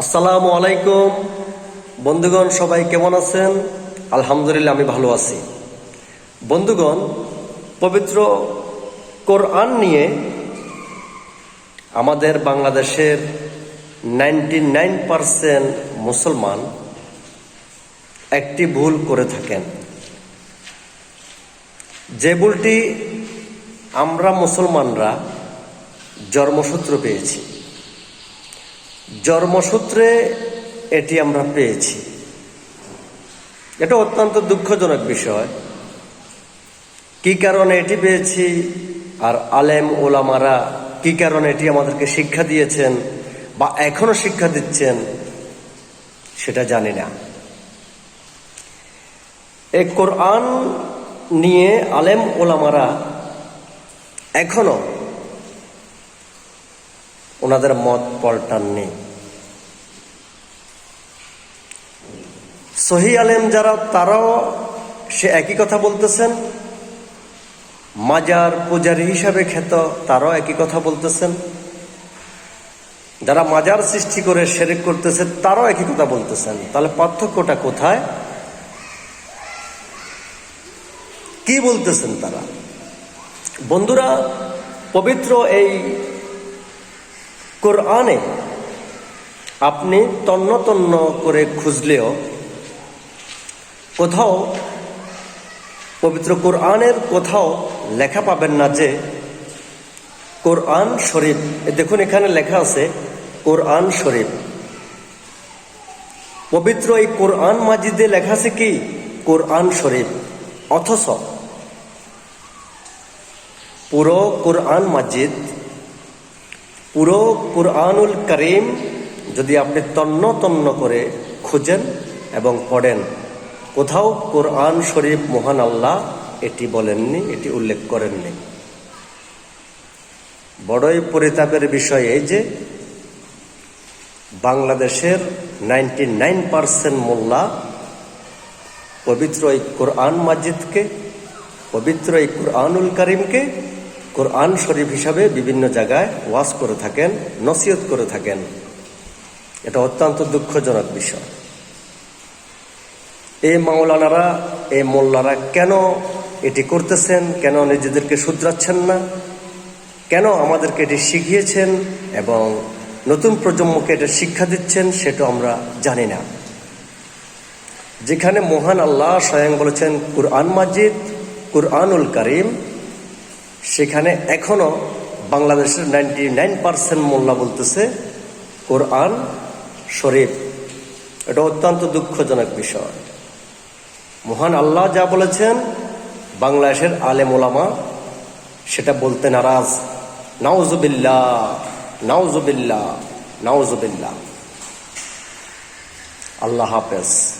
আসসালামু আলাইকুম। বন্ধুগণ, সবাই কেমন আছেন? আলহামদুলিল্লাহ, আমি ভালো আছি। বন্ধুগণ, পবিত্র কোরআন নিয়ে আমাদের বাংলাদেশের নাইনটি নাইন পারসেন্ট মুসলমান একটি ভুল করে থাকেন। যে ভুলটি আমরা মুসলমানরা জন্মসূত্র পেয়েছি। জন্মসূত্রে এটি আমরা পেয়েছি। এটা অত্যন্ত দুঃখজনক বিষয়। কি কারণে এটি পেয়েছি? আর আলেম ওলামারা কি কারণে এটি আমাদেরকে শিক্ষা দিয়েছেন বা এখনও শিক্ষা দিচ্ছেন, সেটা জানি না। এ কোরআন নিয়ে আলেম ওলামারা এখনও ওনাদের মত পাল্টাননি। সহি আলেম যারা, তারাও সে একই কথা বলতেছেন। মাজার পূজারী হিসাবে খ্যাত, তারাও একই কথা বলতেছেন। যারা মাজার সৃষ্টি করে সেরেক করতেছে, তারাও একই কথা বলতেছেন। তাহলে পার্থক্যটা কোথায়? কি বলতেছেন তারা? বন্ধুরা, পবিত্র এই কোরআনে আপনি তন্ন তন্ন করে খুঁজলেও কোথাও পবিত্র কোরআনের কোথাও লেখা পাবেন না যে কোরআন শরীফ দেখুন এখানে লেখা আছে কোরআন শরীফ। পবিত্র এই কোরআন মাজিদে লেখা আছে কি? কোরআন শরীফ। অথচ পুরো কোরআন মাজিদ পুরো কোরআনুল করিম যদি আপনি তন্ন তন্ন করে খুঁজেন এবং পড়েন, কোথাও কোরআন শরীফ মহান আল্লাহ এটি বলেননি, এটি উল্লেখ করেননি। বড়ই পরিতাপের বিষয় এই যে, বাংলাদেশের নাইনটি নাইন পার্সেন্ট মোল্লা পবিত্র এই কোরআন মাজিদকে, পবিত্র এই কোরআনুল করিমকে কোরআন শরীফ হিসাবে বিভিন্ন জায়গায় ওয়াজ করে থাকেন, নসিহত করে থাকেন। এটা অত্যন্ত দুঃখজনক বিষয়। এই মাওলানারা, এই মোল্লারা কেন এটি করতেছেন? কেন নিজেদেরকে শুধরাচ্ছেন না? কেন আমাদেরকে এটি শিখিয়েছেন? এবং নতুন প্রজন্মকে এটা শিক্ষা দিচ্ছেন, সেটা আমরা জানি না। যেখানে মহান আল্লাহ স্বয়ং বলেছেন, কুরআন মাজিদ, কুরআনুল করিম সেখানে এখনও বাংলাদেশের নাইনটি নাইন পার্সেন্ট মোল্লা বলতেছে, কোরআন শরীফ। এটা অত্যন্ত দুঃখজনক বিষয়। মহান আল্লাহ যা বলেছেন, বাংলাদেশের আলেম ওলামা সেটা বলতে নারাজ। নাউজুবিল্লা নাউজুবিল্লা নাউজুবিল্লা আল্লাহ হাফেজ।